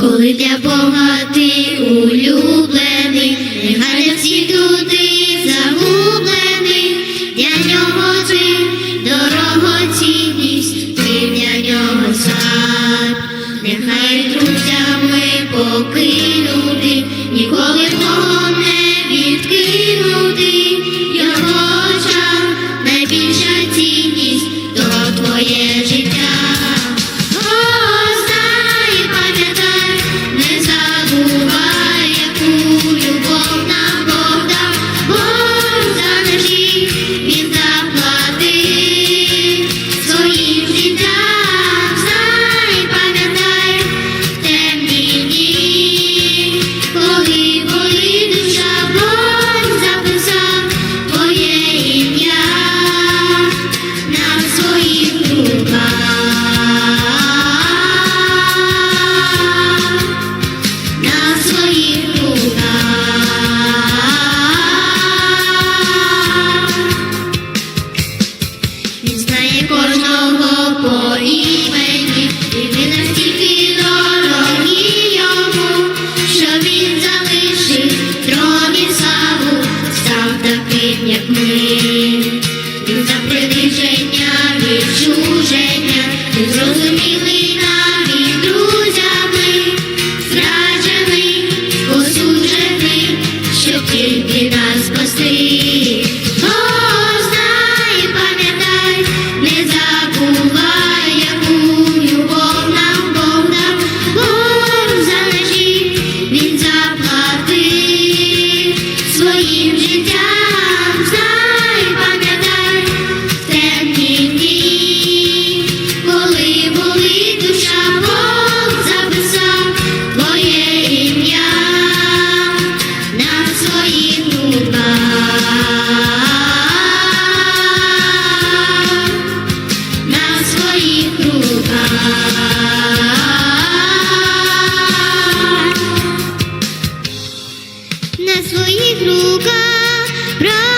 коли для Бога ти улюблений, нехай для всіх туди загублений, для нього ти дорога. You. на своїх руках.